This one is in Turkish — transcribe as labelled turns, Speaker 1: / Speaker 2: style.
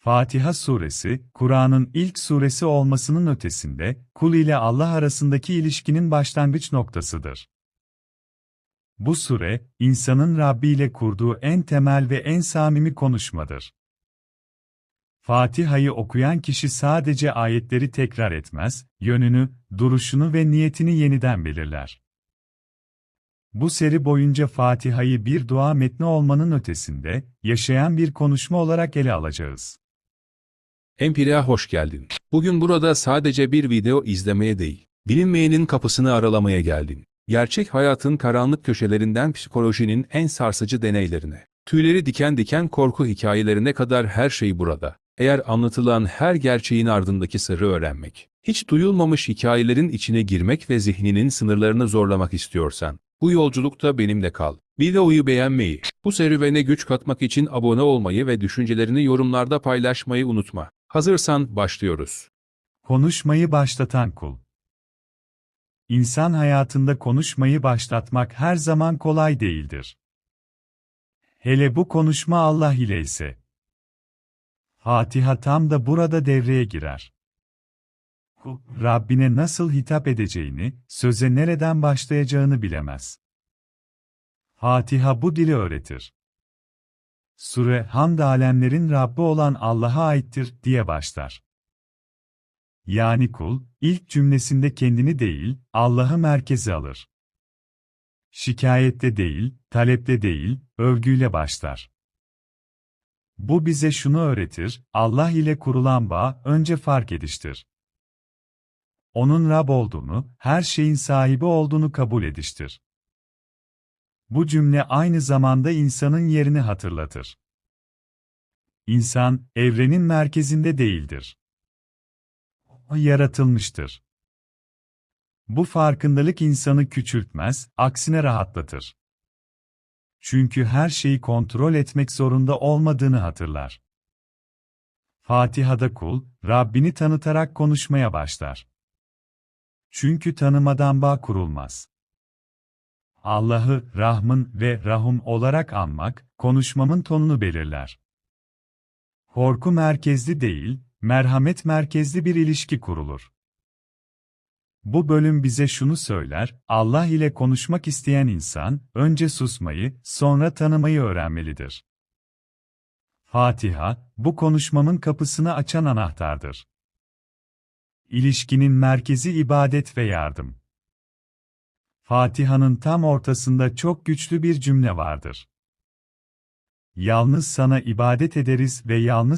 Speaker 1: Fatiha suresi, Kur'an'ın ilk suresi olmasının ötesinde, kul ile Allah arasındaki ilişkinin başlangıç noktasıdır. Bu sure, insanın Rabbi ile kurduğu en temel ve en samimi konuşmadır. Fatiha'yı okuyan kişi sadece ayetleri tekrar etmez, yönünü, duruşunu ve niyetini yeniden belirler. Bu seri boyunca Fatiha'yı bir dua metni olmanın ötesinde, yaşayan bir konuşma olarak ele alacağız.
Speaker 2: Empiri'ye hoş geldin. Bugün burada sadece bir video izlemeye değil, bilinmeyenin kapısını aralamaya geldin. Gerçek hayatın karanlık köşelerinden psikolojinin en sarsıcı deneylerine, tüyleri diken diken korku hikayelerine kadar her şey burada. Eğer anlatılan her gerçeğin ardındaki sırrı öğrenmek, hiç duyulmamış hikayelerin içine girmek ve zihninin sınırlarını zorlamak istiyorsan, bu yolculukta benimle kal. Videoyu beğenmeyi, bu serüvene güç katmak için abone olmayı ve düşüncelerini yorumlarda paylaşmayı unutma. Hazırsan başlıyoruz.
Speaker 1: Konuşmayı başlatan kul. İnsan hayatında konuşmayı başlatmak her zaman kolay değildir. Hele bu konuşma Allah ile ise. Fatiha tam da burada devreye girer. Rabbine nasıl hitap edeceğini, söze nereden başlayacağını bilemez. Fatiha bu dili öğretir. Sure, hamd alemlerin Rabbi olan Allah'a aittir diye başlar. Yani kul, ilk cümlesinde kendini değil, Allah'ı merkeze alır. Şikayette değil, talepte değil, övgüyle başlar. Bu bize şunu öğretir, Allah ile kurulan bağ önce fark ediştir. Onun Rab olduğunu, her şeyin sahibi olduğunu kabul ediştir. Bu cümle aynı zamanda insanın yerini hatırlatır. İnsan, evrenin merkezinde değildir. O yaratılmıştır. Bu farkındalık insanı küçültmez, aksine rahatlatır. Çünkü her şeyi kontrol etmek zorunda olmadığını hatırlar. Fatiha'da kul, Rabbini tanıtarak konuşmaya başlar. Çünkü tanımadan bağ kurulmaz. Allah'ı Rahmın ve Rahum olarak anmak, konuşmamın tonunu belirler. Korku merkezli değil, merhamet merkezli bir ilişki kurulur. Bu bölüm bize şunu söyler, Allah ile konuşmak isteyen insan, önce susmayı, sonra tanımayı öğrenmelidir. Fatiha, bu konuşmamın kapısını açan anahtardır. İlişkinin merkezi ibadet ve yardım. Fatiha'nın tam ortasında çok güçlü bir cümle vardır. Yalnız sana ibadet ederiz ve yalnız